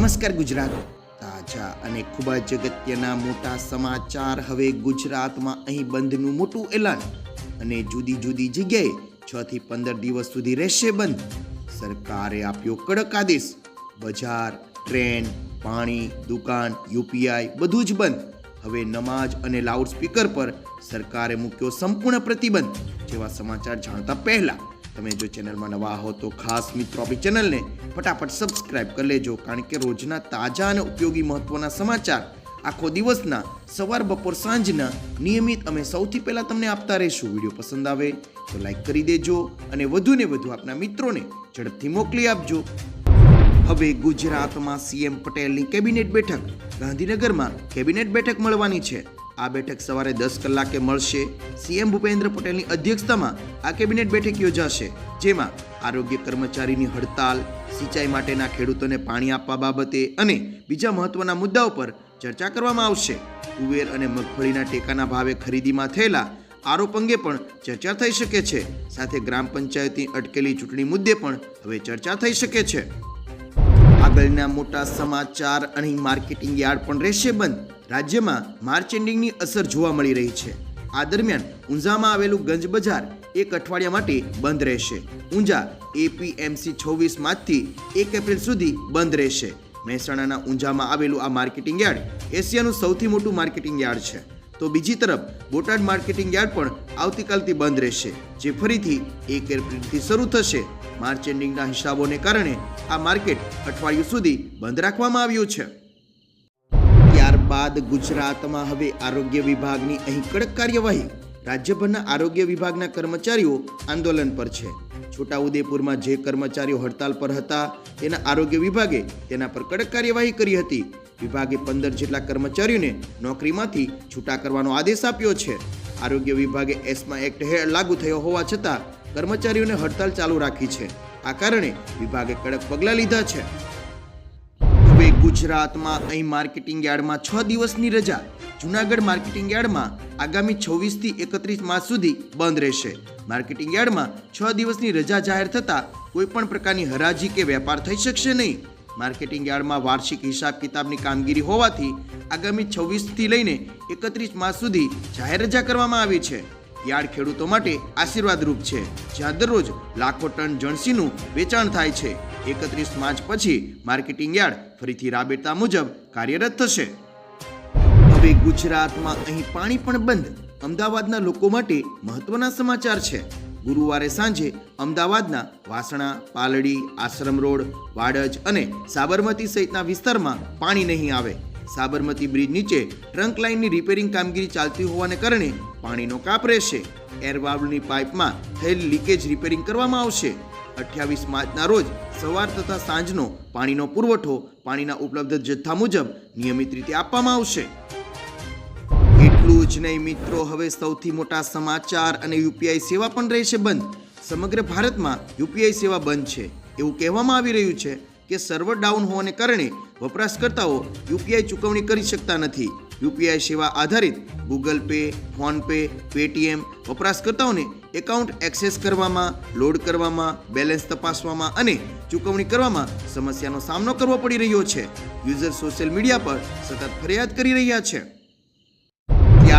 નમસ્કાર ગુજરાત. તાજા અને ખૂબ જ અગત્યના મોટા સમાચાર હવે ગુજરાતમાં અહીં બંધનું મોટું એલાન. અને જુદી જુદી જગ્યાએ છ થી પંદર દિવસ સુધી રહેશે બંધ. સરકારે આપ્યો કડક આદેશ. બજાર, ટ્રેન, પાણી, દુકાન યુપીઆઈ બધું જ બંધ. હવે નમાજ અને લાઉડસ્પીકર પર સરકારે મૂક્યો સંપૂર્ણ પ્રતિબંધ. જેવા સમાચાર જાણતા પહેલા તમે જો ચેનલમાં નવા હો તો ખાસ મિત્રો આપણી ચેનલને ફટાફટ સબસ્ક્રાઇબ કરી લેજો, કારણ કે રોજના તાજા અને ઉપયોગી મહત્વના સમાચાર આખો દિવસના સવાર, બપોર, સાંજના નિયમિત અમે સૌથી પહેલાં તમને આપતા રહીશું. વીડિયો પસંદ આવે તો લાઈક કરી દેજો અને વધુને વધુ આપના મિત્રોને ઝડપથી મોકલી આપજો. હવે ગુજરાતમાં સીએમ પટેલની કેબિનેટ બેઠક. ગાંધીનગરમાં કેબિનેટ બેઠક મળવાની છે. આ બેઠક સવારે દસ કલાકે મળશે. સીએમ ભૂપેન્દ્ર પટેલની અધ્યક્ષતામાં આ કેબિનેટ બેઠક યોજાશે, જેમાં આરોગ્ય કર્મચારીની હડતાલ, સિંચાઈ માટેના ખેડૂતોને પાણી આપવા બાબતે અને બીજા મહત્વના મુદ્દાઓ પર ચર્ચા કરવામાં આવશે. કુવેર અને મગફળીના ટેકાના ભાવે ખરીદીમાં થયેલા આરોપ અંગે પણ ચર્ચા થઈ શકે છે. સાથે ગ્રામ પંચાયતની અટકેલી ચૂંટણી મુદ્દે પણ હવે ચર્ચા થઈ શકે છે. આગળના મોટા સમાચાર અહીં માર્કેટિંગ યાર્ડ પણ રહેશે બંધ. રાજ્યમાં માર્ચ એન્ડિંગની અસર જોવા મળી રહી છે. આ દરમિયાન ઊંઝામાં આવેલું ગંજ બજાર એક અઠવાડિયા માટે બંધ રહેશે. ઊંઝા એપીએમસી છવ્વીસ માર્ચથી એક એપ્રિલ સુધી બંધ રહેશે. મહેસાણાના ઊંઝામાં આવેલું આ માર્કેટિંગ યાર્ડ એશિયાનું સૌથી મોટું માર્કેટિંગ યાર્ડ છે. તો બીજી તરફ બોટાદ માર્કેટિંગ યાર્ડ પણ આવતીકાલથી બંધ રહેશે, જે ફરીથી એક એપ્રિલથી શરૂ થશે. માર્ચ એન્ડિંગના હિસાબોને કારણે આ માર્કેટ અઠવાડિયું સુધી બંધ રાખવામાં આવ્યું છે. ત્યારબાદ ગુજરાતમાં હવે આરોગ્ય વિભાગની અહીં કડક કાર્યવાહી. રાજ્યભરના આરોગ્ય વિભાગના કર્મચારીઓ આંદોલન પર છે. છોટાઉદેપુરમાં જે કર્મચારીઓ હડતાલ પર હતા, તેના આરોગ્ય વિભાગે તેના પર કડક કાર્યવાહી કરી હતી. વિભાગે પંદર જેટલા કર્મચારીઓને નોકરીમાંથી છૂટા કરવાનો આદેશ આપ્યો છે. આરોગ્ય વિભાગે એસમા એક્ટ હેઠળ લાગુ થયો હોવા છતાં કર્મચારીઓને હડતાલ ચાલુ રાખી છે. આ કારણે વિભાગે કડક પગલાં લીધા છે. હવે ગુજરાતમાં અહીં માર્કેટિંગ યાર્ડમાં છ દિવસની રજા. જુનાગઢ માર્કેટિંગ યાર્ડમાં આગામી છવ્વીસથી એકત્રીસ માર્ચ સુધી બંધ રહેશે. માર્કેટિંગ યાર્ડમાં છ દિવસની રજા જાહેર થતાં કોઈ પણ પ્રકારની હરાજી કે વેપાર થઈ શકશે નહીં. માર્કેટિંગ યાર્ડમાં વાર્ષિક હિસાબ કિતાબની કામગીરી હોવાથી આગામી છવ્વીસથી લઈને એકત્રીસ માસ સુધી જાહેર રજા કરવામાં આવી છે. યાર્ડ ખેડૂતો માટે આશીર્વાદરૂપ છે, જ્યાં દરરોજ લાખો ટન જણસીનું વેચાણ થાય છે. એકત્રીસ માર્ચ પછી માર્કેટિંગ યાર્ડ ફરીથી રાબેતા મુજબ કાર્યરત થશે. હવે ગુજરાતમાં અહીં પાણી પણ બંધ. અમદાવાદના લોકો માટે મહત્વના સમાચાર છે. ગુરુવારે સાંજે અમદાવાદના વાસણા, પાલડી, આશ્રમ રોડ, વાડજ અને સાબરમતી સહિતના વિસ્તારમાં પાણી નહીં આવે. સાબરમતી બ્રિજ નીચે ટ્રંક લાઇનની રિપેરિંગ કામગીરી ચાલતી હોવાને કારણે પાણીનો કાપ રહેશે. એરવાલ્વની પાઇપમાં થયેલ લીકેજ રિપેરિંગ કરવામાં આવશે. અઠ્યાવીસ માર્ચના રોજ સવાર તથા સાંજનો પાણીનો પુરવઠો પાણીના ઉપલબ્ધ જથ્થા મુજબ નિયમિત રીતે આપવામાં આવશે. જ નહીં મિત્રો, હવે સૌથી મોટા સમાચાર અને યુપીઆઈ સેવા પણ રહેશે બંધ. સમગ્ર ભારતમાં યુપીઆઈ સેવા બંધ છે. એવું કહેવામાં આવી રહ્યું છે કે સર્વર ડાઉન હોવાને કારણે વપરાશકર્તાઓ યુપીઆઈ ચૂકવણી કરી શકતા નથી. યુપીઆઈ સેવા આધારિત ગૂગલ પે, ફોનપે, પેટીએમ વપરાશકર્તાઓને એકાઉન્ટ એક્સેસ કરવામાં, લોડ કરવામાં, બેલેન્સ તપાસવામાં અને ચૂકવણી કરવામાં સમસ્યાનો સામનો કરવો પડી રહ્યો છે. યુઝર સોશિયલ મીડિયા પર સતત ફરિયાદ કરી રહ્યા છે.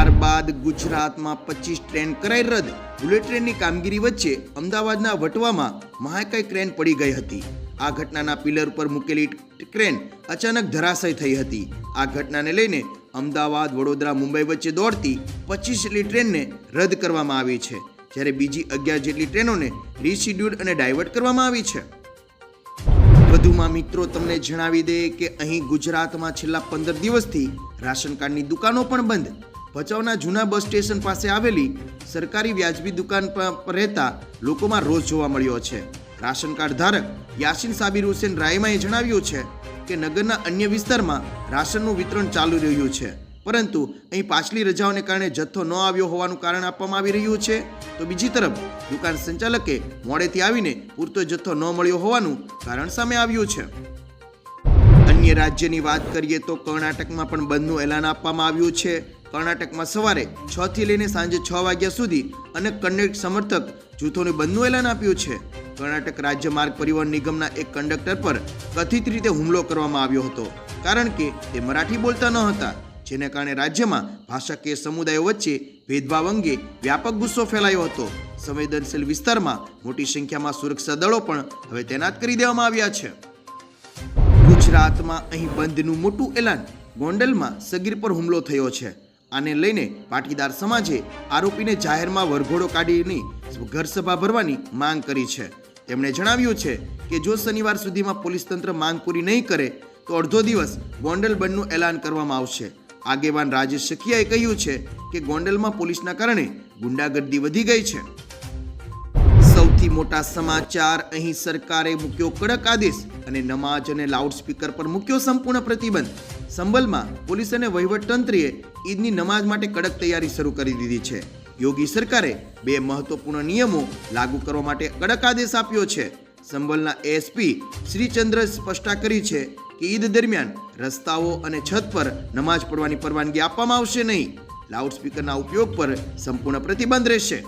ત્યારબાદ ગુજરાતમાં પચીસ ટ્રેન કરાઈ રદ. બુલેટ ટ્રેનની કામગીરી વચ્ચે અમદાવાદના વટવામાં મહાકાય ક્રેન પડી ગઈ હતી. આ ઘટનાના પિલર પર મૂકેલી ક્રેન અચાનક ધરાશય થઈ હતી. આ ઘટનાને લઈને અમદાવાદ, વડોદરા, મુંબઈ વચ્ચે દોડતી પચીસ જેટલી ટ્રેનને રદ કરવામાં આવી છે, જ્યારે બીજી અગિયાર જેટલી ટ્રેનોને રિશિડ્યુલ અને ડાયવર્ટ કરવામાં આવી છે. વધુમાં મિત્રો, તમને જણાવી દે કે અહીં ગુજરાતમાં છેલ્લા પંદર દિવસથી રાશન કાર્ડની દુકાનો પણ બંધ. ભચાઉના જૂના બસ સ્ટેશન પાસે આવેલી સરકારી વ્યાજબી દુકાન પર રહેતા લોકોમાં રોષ જોવા મળ્યો છે. રાશન કાર્ડ ધારક યાસીન સાબિર હુસેન રાયમાએ જણાવ્યું છે કે નગરના અન્ય વિસ્તારમાં રાશનનું વિતરણ ચાલુ રહ્યું છે. પરંતુ અહીં પાછલી રજાઓને કારણે જથ્થો ન આવ્યો હોવાનું કારણ આપવામાં આવી રહ્યું છે. તો બીજી તરફ દુકાન સંચાલકે મોડેથી આવીને પૂરતો જથ્થો ન મળ્યો હોવાનું કારણ સામે આવ્યું છે. અન્ય રાજ્યની વાત કરીએ તો કર્ણાટકમાં પણ બંધનું એલાન આપવામાં આવ્યું છે. કર્ણાટકમાં સવારે છ થી લઈને સાંજે છ વાગ્યા સુધી અને કન્ડક્ટ સમર્થક જૂથોને બંધનું એલાન આપ્યું છે. કર્ણાટક રાજ્ય માર્ગ પરિવહન નિગમના એક કંડક્ટર પર કથિત રીતે હુમલો કરવામાં આવ્યો હતો, કારણ કે તે મરાઠી બોલતા ન હતા, જેને કારણે રાજ્યમાં ભાષાકીય સમુદાયો વચ્ચે ભેદભાવ અંગે વ્યાપક ગુસ્સો ફેલાયો હતો. સંવેદનશીલ વિસ્તારમાં મોટી સંખ્યામાં સુરક્ષા દળો પણ હવે તૈનાત કરી દેવામાં આવ્યા છે. ગુજરાતમાં અહીં બંધનું મોટું એલાન ગોંડલમાં સગીર પર હુમલો થયો છે. આને લઈને પાટીદાર સમાજે આરોપીને જાહેરમાં વરઘોડો કાઢીને ઘરસભા ભરવાની માંગ કરી છે. તેમણે જણાવ્યું છે કે જો શનિવાર સુધીમાં પોલીસ તંત્ર માંગ પૂરી નહીં કરે, તો અડધો દિવસ ગોંડલ બંધનું એલાન કરવામાં આવશે. આગેવાન રાજેશ સખિયાએ કહ્યું છે કે ગોંડલમાં પોલીસના કારણે ગુંડાગર્દી વધી ગઈ છે. સૌથી મોટા સમાચાર, અહીં સરકારે મૂક્યો કડક આદેશ અને નમાજ અને લાઉડસ્પીકર પર મૂક્યો સંપૂર્ણ પ્રતિબંધ. સંભલમાં પોલીસ અને વહીવટતંત્રીએ ઈદની નમાજ માટે કડક તૈયારી શરૂ કરી દીધી છે. યોગી સરકારે બે મહત્વપૂર્ણ નિયમો લાગુ કરવા માટે કડક આદેશ આપ્યો છે. સંબલના એસપી શ્રીચંદ્ર સ્પષ્ટતા કરી છે કે ઈદ દરમિયાન રસ્તાઓ અને છત પર નમાજ પડવાની પરવાનગી આપવામાં આવશે નહીં. લાઉડસ્પીકરના ઉપયોગ પર સંપૂર્ણ પ્રતિબંધ રહેશે.